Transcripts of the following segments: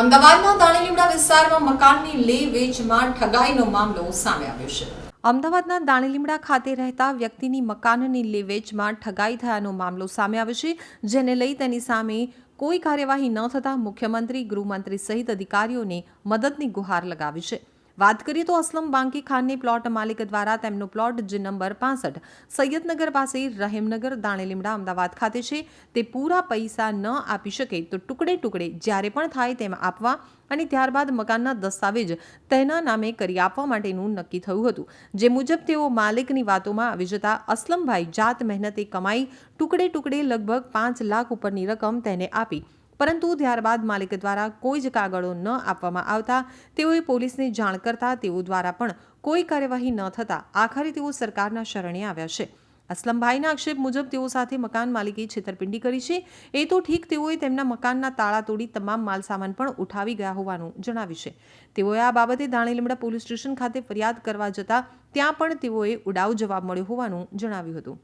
અમદાવાદના દાણીલીમડા વિસ્તારમાં મકાનની લે વેચમાં ઠગાઈનો મામલો સામે આવ્યો છે. અમદાવાદના દાણીલીમડા ખાતે રહેતા વ્યક્તિની મકાનની લેવેચમાં ઠગાઈ થયાનો મામલો સામે આવ્યો છે, જેને લઈ તેની સામે કોઈ કાર્યવાહી ન થતાં મુખ્યમંત્રી, ગૃહમંત્રી સહિત અધિકારીઓને મદદની ગુહાર લગાવી છે. વાત કરીએ તો અસલમ બાંકી ખાનની પ્લોટ માલિક દ્વારા તેમનો પ્લોટ જે નંબર પાસઠ સૈયદનગર પાસે રહીમનગર દાણેલીમડા અમદાવાદ ખાતે છે, તે પૂરા પૈસા ન આપી શકે તો ટુકડે ટુકડે જ્યારે પણ થાય તેમ આપવા અને ત્યારબાદ મકાનના દસ્તાવેજ તેના નામે કરી આપવા માટેનું નક્કી થયું હતું. જે મુજબ તેઓ માલિકની વાતોમાં આવી જતા અસલમભાઈ જાત મહેનતે કમાઈ ટુકડે ટુકડે લગભગ પાંચ લાખ ઉપરની રકમ તેને આપી પરંતુ ત્યારબાદ માલિક દ્વારા કોઈ જ કાગળો ન આપવામાં આવતા તેઓએ પોલીસને જાણ કરતા તેઓ દ્વારા પણ કોઈ કાર્યવાહી ન થતા આખરે તેઓ સરકારના શરણે આવ્યા છે. અસલમભાઈના આક્ષેપ મુજબ તેઓ સાથે મકાન માલિકે છેતરપિંડી કરી છે. એ તો ઠીક તેઓએ તેમના મકાનના તાળા તોડી તમામ માલસામાન પણ ઉઠાવી ગયા હોવાનું જણાવ્યું છે. તેઓએ આ બાબતે દાણીલીમડા પોલીસ સ્ટેશન ખાતે ફરિયાદ કરવા જતા ત્યાં પણ તેઓએ ઉડાવ જવાબ મળ્યો હોવાનું જણાવ્યું હતું.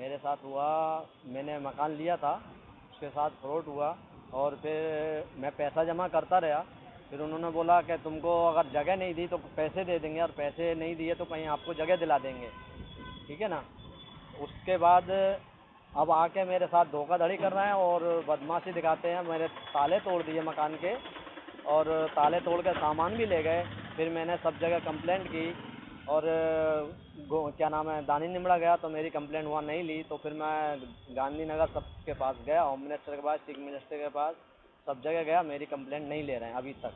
મેરે સાથ હુઆ મેને મકાન લિયા થા. उसके साथ फ्रॉड हुआ और फिर मैं पैसा जमा करता रहा। फिर उन्होंने बोला कि तुमको अगर जगह नहीं दी तो पैसे दे देंगे, और पैसे नहीं दिए तो कहीं आपको जगह दिला देंगे। ठीक है ना? उसके बाद अब आके मेरे साथ धोखाधड़ी कर रहे हैं और बदमाशी दिखाते हैं। मेरे ताले तोड़ दिए मकान के और ताले तोड़ के सामान भी ले गए। फिर मैंने सब जगह कंप्लेंट की। और क्या नाम है दानी निमड़ा गया तो मेरी कंप्लेंट वहाँ नहीं ली तो फिर मैं गांधीनगर सबके पास गया होम मिनिस्टर के पास चीफ मिनिस्टर के पास सब जगह गया मेरी कंप्लेंट नहीं ले रहे हैं अभी तक।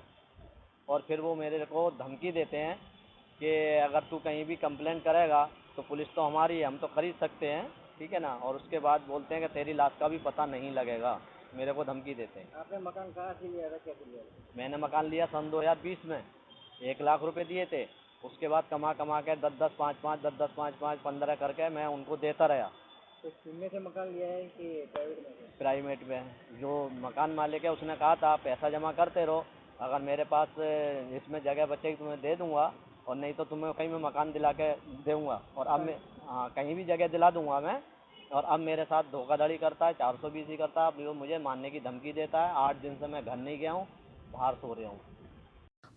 और फिर वो मेरे को धमकी देते हैं कि अगर तू कहीं भी कंप्लेंट करेगा तो पुलिस तो हमारी है हम तो खरीद सकते हैं ठीक है ना? और उसके बाद बोलते हैं कि तेरी लाश का भी पता नहीं लगेगा मेरे को धमकी देते हैं। आपने मकान कहाँ से लिया था कैसे लिया था मैंने मकान लिया सन 2020 में एक लाख रुपए दिए थे उसके बाद कमा कमा के दस दस पाँच पाँच दस दस पाँच पाँच पंद्रह करके मैं उनको देता रहा। तो किन्ने से मकान लिया है कि प्राइवेट में प्राइवेट में जो मकान मालिक है उसने कहा था पैसा जमा करते रहो। अगर मेरे पास इसमें जगह बचेगी तो मैं दे दूँगा और नहीं तो तुम्हें कहीं मैं मकान दिला के दूँगा और अब मैं हाँ कहीं भी जगह दिला दूँगा मैं और अब मेरे साथ धोखाधड़ी करता है चार सौ बीस ही करता है। अब वो मुझे मारने की धमकी देता है। आठ दिन से मैं घर नहीं गया हूँ बाहर सो रहा हूँ।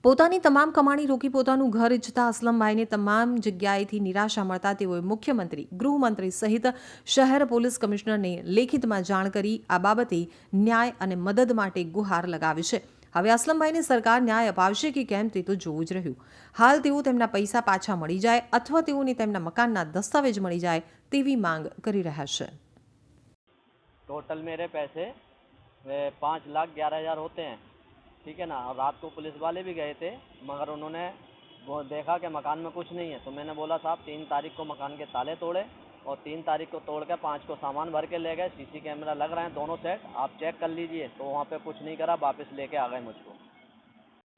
પોતાની તમામ કમાણી રોકી પોતાનું ઘર ઇચ્છતા અસલમભાઈને તમામ જગ્યાએથી નિરાશા મળતા તેઓએ મુખ્યમંત્રી, ગૃહમંત્રી સહિત શહેર પોલીસ કમિશનરને લેખિતમાં જાણ કરી આ બાબતે ન્યાય અને મદદ માટે ગુહાર લગાવી છે. હવે અસલમભાઈને સરકાર ન્યાય અપાવશે કે કેમ તે તો જોવું જ રહ્યું. હાલ તેઓ તેમના પૈસા પાછા મળી જાય અથવા તેઓને તેમના મકાનના દસ્તાવેજ મળી જાય તેવી માંગ કરી રહ્યા છે. ટોટલ મેરે પૈસે પાંચ લાખ ગ્યારહ હજાર હોતે હૈ. ठीक है ना? और रात को पुलिस वाले भी गए थे, मगर उन्होंने वो देखा कि मकान में कुछ नहीं है। तो मैंने बोला, साहब, तीन तारीख को मकान के ताले तोड़े और तीन तारीख को तोड़ के पाँच को सामान भर के ले गए। सीसी कैमरा लग रहे हैं, दोनों सेट, आप चेक कर लीजिए। तो वहाँ पे कुछ नहीं करा, वापस लेके आ गए मुझको।